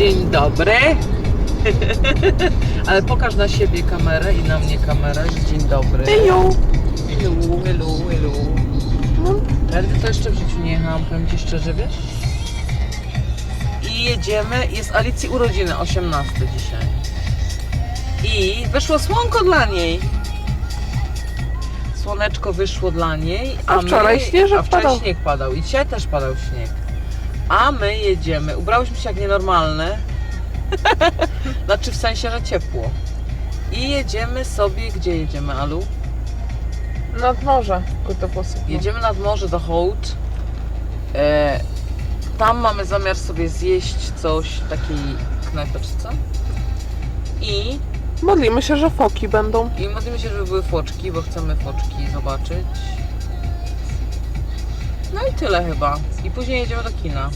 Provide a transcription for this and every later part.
Dzień dobry. Ale pokaż na siebie kamerę i na mnie kamerę. Dzień dobry. Hello, hello, hello. No, Tędy to jeszcze w życiu nie jechałam, powiem Ci szczerze, wiesz? I jedziemy, jest Alicji urodziny, 18 dzisiaj. I wyszło słonko dla niej. Słoneczko wyszło dla niej. A wczoraj my, śnieżek A wczoraj padał. śnieg padał i dzisiaj też padał śnieg. A my jedziemy, ubrałyśmy się jak nienormalne. znaczy w sensie, że ciepło. I jedziemy sobie, gdzie jedziemy, Alu? nad morze. Kurde włosy. Jedziemy nad morze do Hołd. E, tam mamy zamiar sobie zjeść coś w takiej knajpeczce. I, Modlimy się, że foki będą. I modlimy się, żeby były foczki, bo chcemy foczki zobaczyć. No i tyle chyba. I później jedziemy do kina.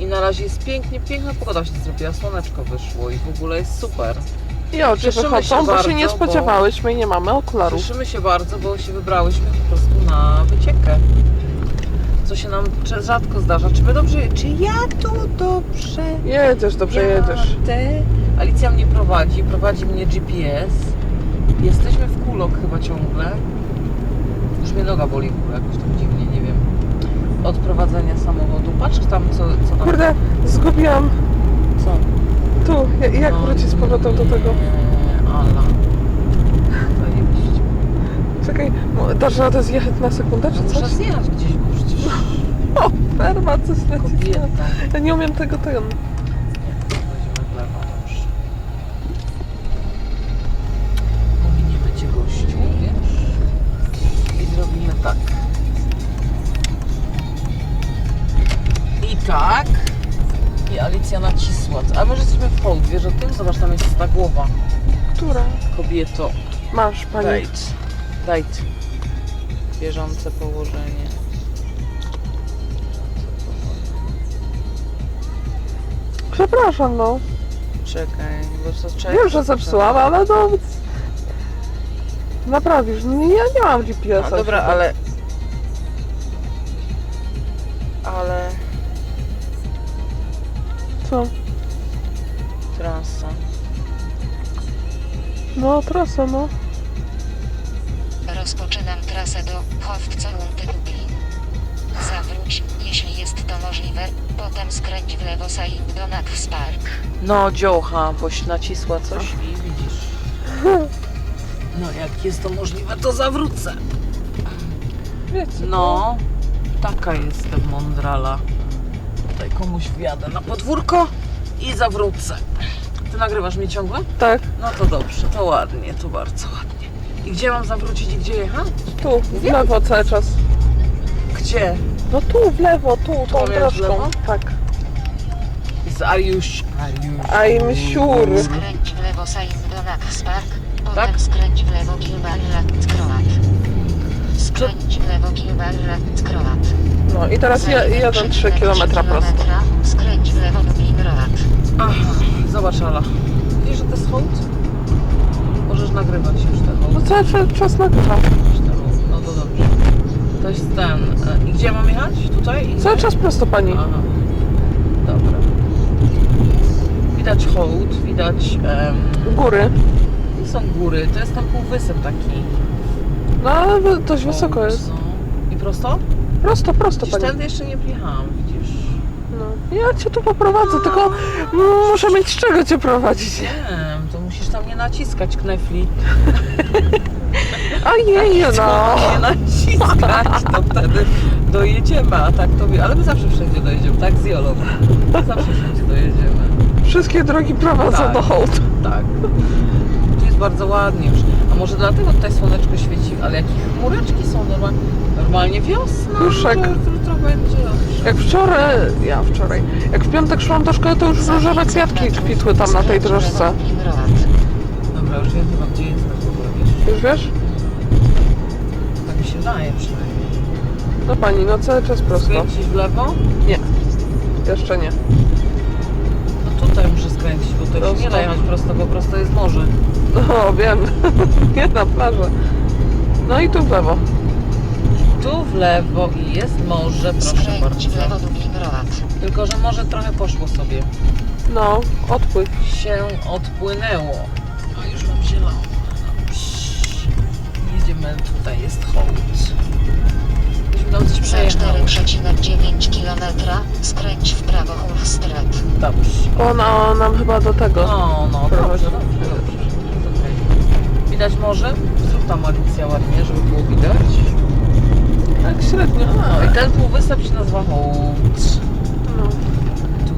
I na razie jest pięknie, piękna pogoda się zrobiła, słoneczko wyszło i w ogóle jest super. I oczy Cieszymy się wychodzą, bo się nie bardzo, bo- spodziewałyśmy i nie mamy okularów. Cieszymy się bardzo, bo się wybrałyśmy po prostu na wyciekę. Co się nam cze- rzadko zdarza. Czy my dobrze, czy ja tu dobrze Jedziesz, dobrze jedziesz. jadę? Alicja mnie prowadzi, prowadzi mnie GPS. Jesteśmy w kulok chyba ciągle. Już mnie noga boli jakoś tak dziwnie, nie wiem. Od prowadzenia samochodu. Patrz tam, co, co tam... Kurde, zgubiłam. Co? Tu, ja- jak No, wrócić z powrotem do tego? nie, Ala. Zajebiście. Czekaj, mo- dasz radę zjechać na sekundę czy Muszę coś? zjechać gdzieś, bo przecież O, ferma, coś kobieta. Ja nie umiem tego tego. A może jesteśmy w hołd, wiesz o tym? Zobacz, tam jest ta głowa. Która? Kobieto. Masz, pani. Dajt. Dajt. Bieżące położenie. Przepraszam, no. Czekaj, bo co czekaj. Wiem, że zepsułam, ale no... Naprawisz. Nie, ja nie mam GPS-a. No dobra. Ale... No, trasa, no. Rozpoczynam trasę do Hofcałunty Lublin. Zawróć, jeśli jest to możliwe, potem skręć w lewo Saint Donatus Park. No, dziołcha, boś nacisła coś i widzisz. No, jak jest to możliwe, to zawrócę. Wiecie. No, taka jestem mądrala. Tutaj komuś wjadę na podwórko i zawrócę. Ty nagrywasz mnie ciągle? Tak, No to dobrze, to ładnie, to bardzo ładnie. I gdzie mam zawrócić i gdzie jechać? tu, w lewo cały czas. Gdzie? No tu, w lewo, tu, tą drożką. lewo? Tak. Jest Ariusz. I'm sure. Skręć w lewo Saint Donatus Park, potem Tak? skręć w lewo Kilbarrat Croat. Skręć w lewo Kilbarrat Croat. No i teraz ja, jadę 3 km prosto. Skręć w lewo Lublin Road. Aha, zobacz Ala. Wiesz, że to jest hołd? Możesz nagrywać już te No hołd. cały czas- czas nagrywam. No to dobrze. To jest ten. e, I gdzie mam jechać? Tutaj? I Cały czas prosto pani. Aha. Dobra. Widać hołd, widać... Góry. są góry, to jest tam półwysep taki. No ale wy- dość wysoko jest. No. I prosto? Prosto, prosto Gdzieś pani. tędy jeszcze nie wjechałam, widzisz. Ja cię tu poprowadzę, tylko muszę mieć z czego cię prowadzić. Wiem, to musisz tam nie naciskać knefli. Ojej, no. Nie naciskać, to wtedy dojedziemy, a tak to wie. Ale my zawsze wszędzie dojedziemy, tak z Jolą. Zawsze wszędzie dojedziemy. Wszystkie drogi prowadzą Tak. do hołd. Tak. Tu jest bardzo ładnie już. Może dlatego tutaj słoneczko świeci, ale jakie chmureczki są normalnie. Normalnie wiosna. Duszek. Może jutro będzie. Jak wczoraj, ja wczoraj, jak w piątek szłam do szkoły, to już różowe kwiatki kwitły tam na tej Road. Dobra, już wiem chyba gdzie jestem w ogóle, wiesz. Już wiesz? Tak mi się daje przynajmniej. No pani, no cały czas prosto. Skręcić w lewo? Nie, jeszcze nie. No tutaj muszę skręcić, bo to się nie da jechać prosto, bo prosto jest morze. No wiem, nie na plażę. No i tu w lewo. Tu w lewo i jest morze, proszę Skręć w lewo bardzo. Tylko, że może trochę poszło sobie. No, odpływ. Się odpłynęło. A już mam zielone. Psz. Jedziemy, tutaj jest hołd. Tam coś Za przejechały. 4,9 km skręć w prawo Hurstred. Dobrze. Ona nam chyba do tego. No, no, dobrze, dobrze, dobrze. Okej. Widać morze? Zrób tam Alicja ładnie, żeby było widać. Tak średnio. No i ten półwysep się nazywa Hołd. No.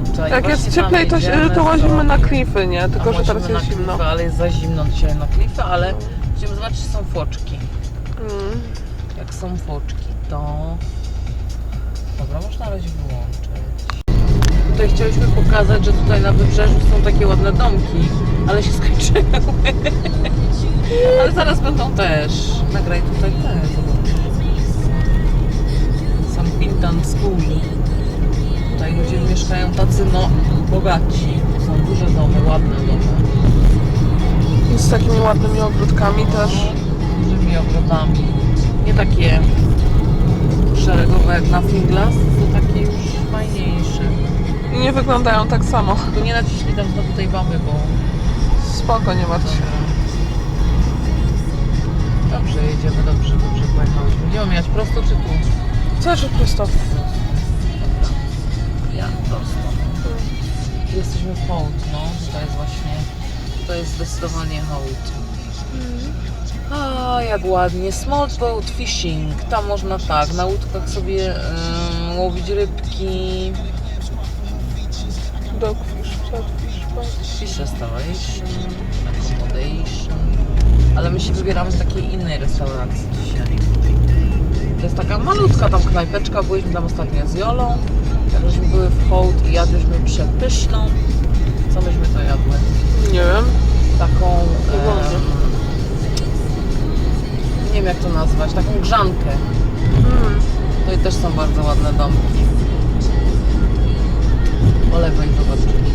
Tutaj Jak jest tam cieplej, to, to łazimy na klify, nie? Tylko, że teraz jest na zimno. Klify, ale jest za zimno dzisiaj na klify, ale będziemy zobaczyć, czy są foczki. Mm. Jak są foczki, to... Dobra, można na razie wyłączyć. Tutaj chcieliśmy pokazać, że tutaj na wybrzeżu są takie ładne domki, ale się skończyły. ale zaraz będą też. Nagraj tutaj te. Sam Pintan School. Tutaj ludzie mieszkają tacy, no, bogaci. Są duże domy, ładne domy. I z takimi ładnymi ogródkami też. dużymi ogrodami. Nie takie szeregowe jak na Finglas, to takie już fajniejsze. I nie wyglądają tak samo. Tylko nie naciśnij tam znowu tej bamy, bo... Spoko, nie martw się. Dobrze, jedziemy, dobrze, dobrze pojechałyśmy. Będziemy jechać prosto czy tu? Co, że prosto? Dobra. Ja prosto. Jesteśmy w Hołd, no. To jest właśnie... To jest zdecydowanie Hołd. A, jak ładnie. Small boat fishing. Tam można tak, na łódkach sobie łowić rybki. Dogfish, flatfish, bass. Fish Restoration, Accommodation. Ale my się wybieramy z takiej innej restauracji dzisiaj. To jest taka malutka tam knajpeczka, byliśmy tam ostatnio z Jolą. Jak żeśmy były w Hołd i jadłyśmy przepyszną. Co myśmy to jadły? Nie wiem. Taką... nie wiem jak to nazwać, taką grzankę. Mm. No i też są bardzo ładne domki. Po lewej zobaczyli.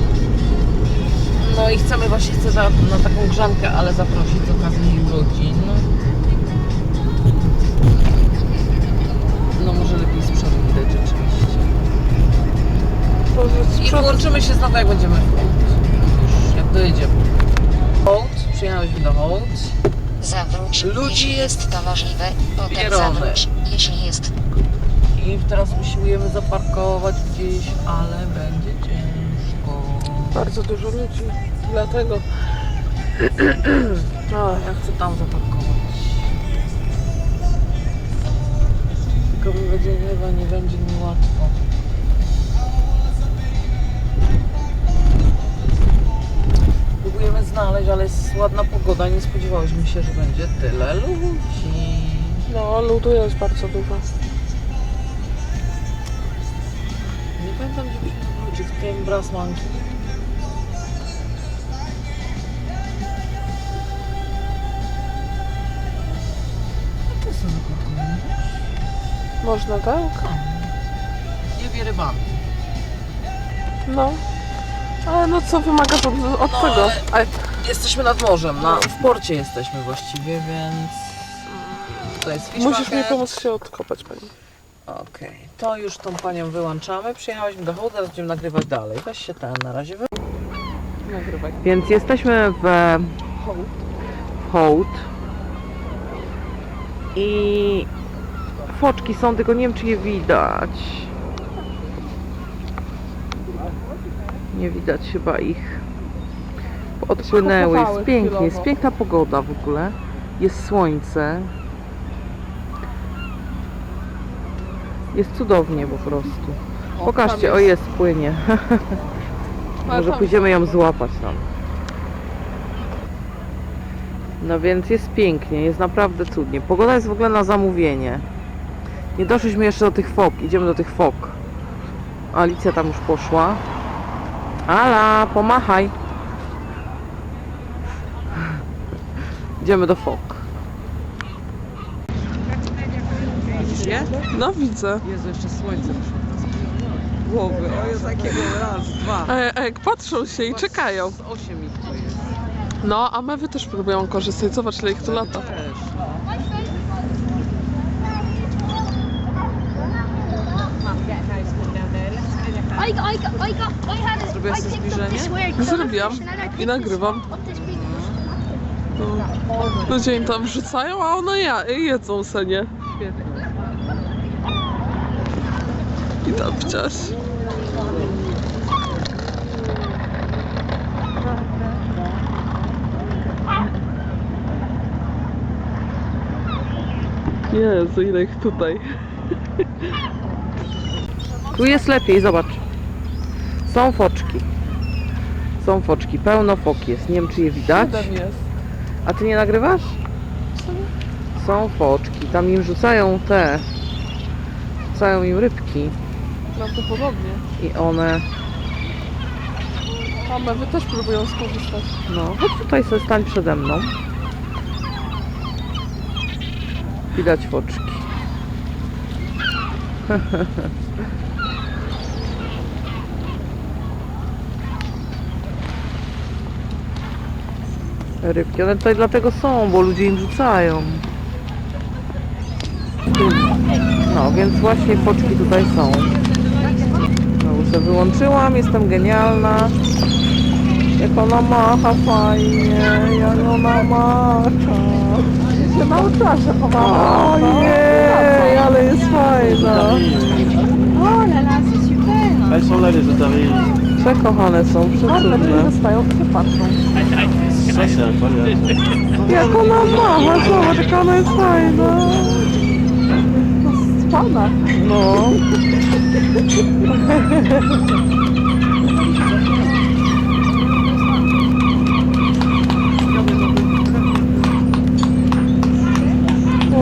No i chcemy właśnie chcę za, na taką grzankę, ale zaprosić z okazji jej urodzin. No może lepiej z przodu widać rzeczywiście. I włączymy się znowu jak będziemy w Hołd. Już jak dojedziemy. Hołd, przyjechaliśmy do Hołd. Zawróć, Ludzi jeśli jest to możliwe. Potem zawróć, jeśli jest I teraz usiłujemy zaparkować gdzieś, ale będzie ciężko. Bardzo dużo ludzi. Dlatego. No, ja chcę tam zaparkować. Tylko mi będzie chyba nie będzie mi łatwo. Próbujemy znaleźć, ale jest ładna pogoda. Nie spodziewałyśmy się, że będzie tyle ludzi. No, ludu jest bardzo dużo. Nie pamiętam, gdzie byśmy ludzi w tym. A to są zaparkowane. Można, tak? Nie wie rybami. No. Ale no co wymagasz od, od No, tego? ale- Jesteśmy nad morzem, na, w porcie jesteśmy właściwie, więc to jest fish musisz mi market. pomóc się odkopać pani. Okej, to już tą panią wyłączamy. Przyjechałyśmy do Hołd, teraz będziemy nagrywać dalej. Weź się ten na razie wy... Nagrywaj. Więc jesteśmy w Hołd i foczki są, tylko nie wiem czy je widać. Nie widać chyba ich. Odpłynęły, jest pięknie, jest piękna pogoda w ogóle. Jest słońce. Jest cudownie po prostu. Pokażcie, o jest, płynie. Może pójdziemy ją złapać tam. No więc jest pięknie, jest naprawdę cudnie. Pogoda jest w ogóle na zamówienie. Nie doszliśmy jeszcze do tych fok, idziemy do tych fok. Alicja tam już poszła. Ala, pomachaj. Idziemy do fok. No widzę. Jezu, jeszcze słońce głowy. O, jest takiego raz, dwa. A, a jak patrzą się i czekają. Z osiem ich to jest. No, a mewy też próbują korzystać. Zobacz, ile ich tu lata. Też. I got, I got, I got, I had it. Zrobiłaś I sobie zbliżenie? colour Zrobiłam I nagrywam. No. Ludzie im tam wrzucają, a one ja, jedzą se, nie? I tam wciąż. Jezu, ile ich tutaj. Tu jest lepiej, zobacz. Są foczki. Są foczki, pełno fok jest. Nie wiem, czy je widać. Siedem jest. A ty nie nagrywasz? Są foczki. Tam im rzucają te. Rzucają im rybki. Prawdopodobnie. I one. A mewy też próbują skorzystać. No, chodź tutaj sobie stań przede mną. Widać foczki. Rybki, one tutaj dlatego są, bo ludzie im rzucają. No, więc właśnie foczki tutaj są. No, już się wyłączyłam, jestem genialna. Jak ona macha fajnie, jak ona macha. się nauczyła się pomagać. Ojej, ale jest fajna. Oh là là, c'est super. Elles sont là les otaries. Przekochane są, przecudne. Zostają, się patrzą. Incroyable. Jak ona macha, zobacz, jaka ona jest fajna. Pana. No.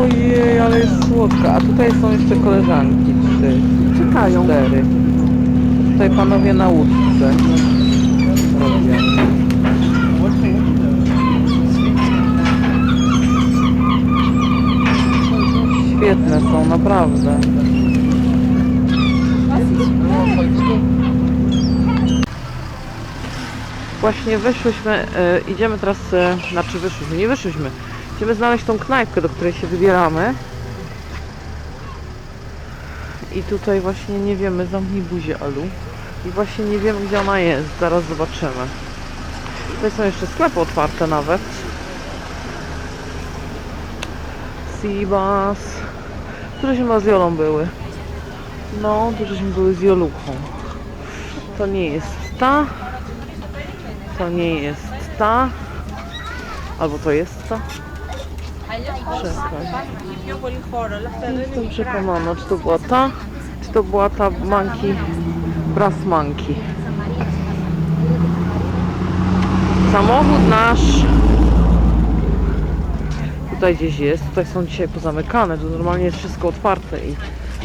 Ojej, ale jest słodka. A tutaj są jeszcze koleżanki, trzy. Czekają. Cztery. Tutaj panowie na łódce. Robią. Świetne są, naprawdę. Właśnie wyszłyśmy, e, idziemy teraz, e, znaczy wyszłyśmy, nie wyszłyśmy. Idziemy znaleźć tą knajpkę, do której się wybieramy. I tutaj właśnie nie wiemy, zamknij buzię Alu. I właśnie nie wiemy gdzie ona jest, zaraz zobaczymy. Tutaj są jeszcze sklepy otwarte nawet. Seabus. Które się z Jolą były. No, tu żeśmy były z Joluchą. To nie jest ta. To nie jest ta. Albo to jest ta. Nie Jestem przekonana, czy to była ta, czy to była ta monkey, brass monkey. Samochód nasz tutaj gdzieś jest, tutaj są dzisiaj pozamykane, tu normalnie jest wszystko otwarte i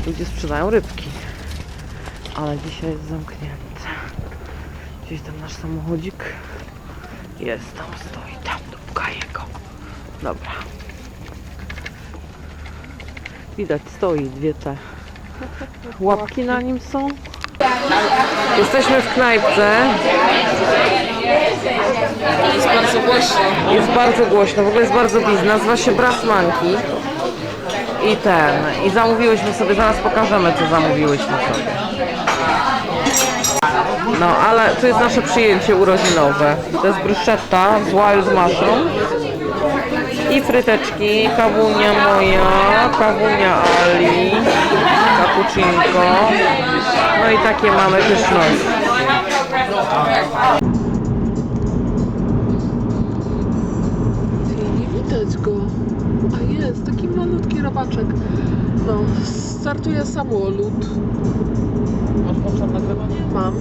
ludzie sprzedają rybki. Ale dzisiaj jest zamknięte. Gdzieś tam nasz samochodzik jest, tam stoi, tam dupka jego. Dobra. Widać, stoi dwie te łapki na nim są. Jesteśmy w knajpce. Jest bardzo głośno. Jest bardzo głośno, w ogóle jest bardzo busy. Nazywa się Brass Monkey. I ten. I zamówiłyśmy sobie, zaraz pokażemy co zamówiłyśmy sobie. No, ale to jest nasze przyjęcie urodzinowe. To jest bruschetta z wild mushroom. I fryteczki, kawunia moja, kawunia Ali, cappuccinko. No i takie mamy pyszności. No, startuje samolot. Masz włączone nagrywanie? Mam.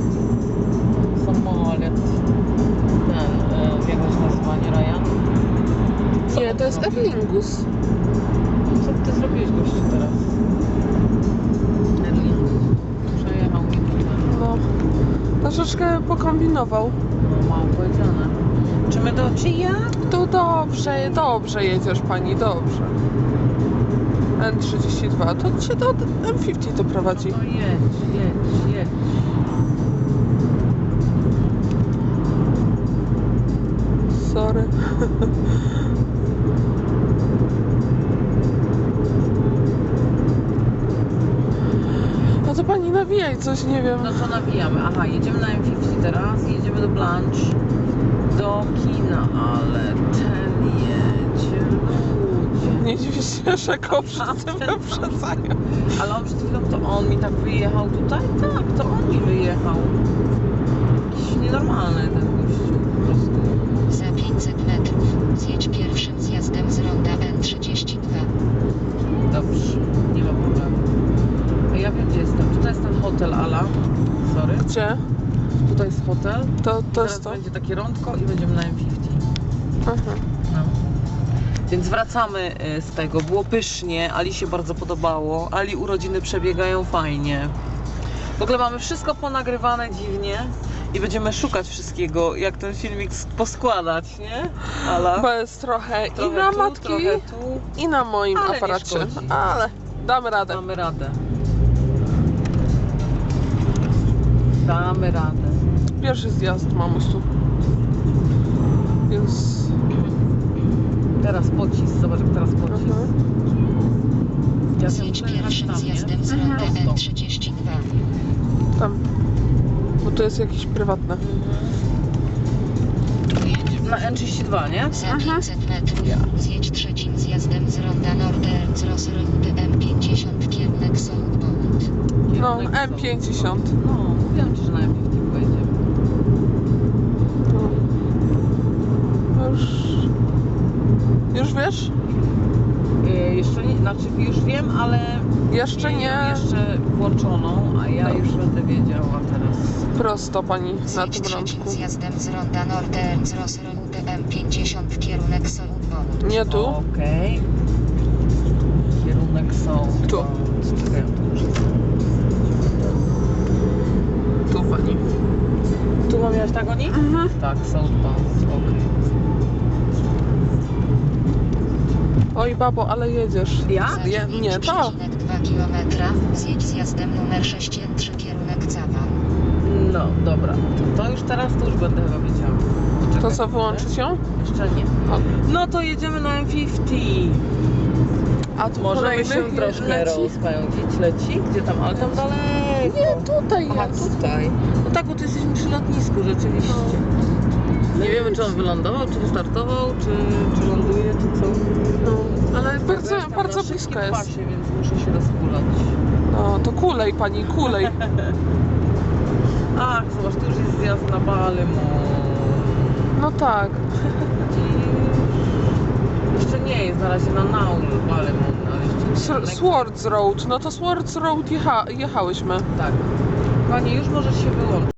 Samolot. Ten, e, jak to się nazywa, nie Ryan? Nie, to jest Erlingus. Co ty zrobiłeś gościu teraz? Erling. Przejechał mi. No, troszeczkę pokombinował. No mam powiedziane. Czy my do... Czy ja? To dobrze, dobrze jedziesz pani, dobrze. N32, to cię do M50 doprowadzi. No jedź, jedź, jedź. Sorry. No to pani nawijaj coś, nie wiem. No to nawijamy. Aha, jedziemy na M50 teraz, jedziemy do Blanche, do kina, ale ten ludzie. Nie dziwię się, że go przed tym wyprzedzają. Ale on przed chwilą, to on mi tak wyjechał tutaj? Tak, to on mi wyjechał. Jakiś nienormalny ten gościu, po prostu. Za 500 metrów zjedź pierwszym zjazdem z ronda N32. Dobrze, nie ma problemu. A ja wiem, gdzie jestem. Tutaj jest ten hotel Ala. Sorry. Gdzie? Tutaj jest hotel. To, to Teraz jest to. będzie takie rądko i będziemy na M50. Aha. No. Więc wracamy y, z tego. Było pysznie, Ali się bardzo podobało. Ali urodziny przebiegają fajnie. W ogóle mamy wszystko ponagrywane dziwnie i będziemy szukać wszystkiego, jak ten filmik poskładać, nie? Ala? Bo jest trochę, i Trochę na tu, matki, tu. i na moim Ale aparacie. Ale damy radę. Damy radę. Damy radę. Pierwszy zjazd mamusiu. Teraz pocisk, zobacz jak teraz pocisk. Mhm. Ja Zjedź wiem, pierwszym tam, zjazdem z Mhm. ronda Prosto. N32. tam. Bo to jest jakieś prywatne. Na N32, nie? Za 500 metrów zjedź trzecim zjazdem z ronda Norderns Route M50 kierunek Southbound. No, Kierunek M50. są. No, ci, że na M50 Już wiesz? Yy, jeszcze nie, znaczy już wiem, ale Jeszcze nie, nie. mam jeszcze włączoną, a ja Dobrze. już będę wiedziała teraz. Prosto pani na Zjedź tym rączku. zjazdem z ronda Norderns Route M50 kierunek Southbound. Nie tu. Okej. Kierunek są. Tu. Czekaj, tu muszę Tu pani. Tu mam jechać tak oni? Mhm. Tak, Southbound, okej. Oj babo, ale jedziesz. Ja? Je, nie, to. 9,2 km zjedź zjazdem numer 63 kierunek Cawan. No, dobra. To, już teraz to już będę chyba wiedziała. Poczekaj To co, wyłączyć ją? Jeszcze nie. O. No to jedziemy na M50. A tu Możemy kolejny się troszkę leci. rozpędzić. Leci? Gdzie tam? Ale tam daleko. Nie, tutaj Aha, jest. tutaj. No tak, bo tu jesteśmy przy lotnisku rzeczywiście. Nie wiemy, czy on wylądował, czy wystartował, czy, czy ląduje, czy co. No, ale bardzo, Wiesz, tam bardzo na blisko szybkim jest. Pasie, więc muszę się rozkulać. No, to kulej pani, kulej. Ach, zobacz, tu już jest zjazd na Balymon. No tak. Jeszcze nie jest, na razie na Naul Balymon, ale jeszcze nie. S- Swords Road, no to Swords Road jecha, jechałyśmy. Tak. Pani, już możesz się wyłączyć.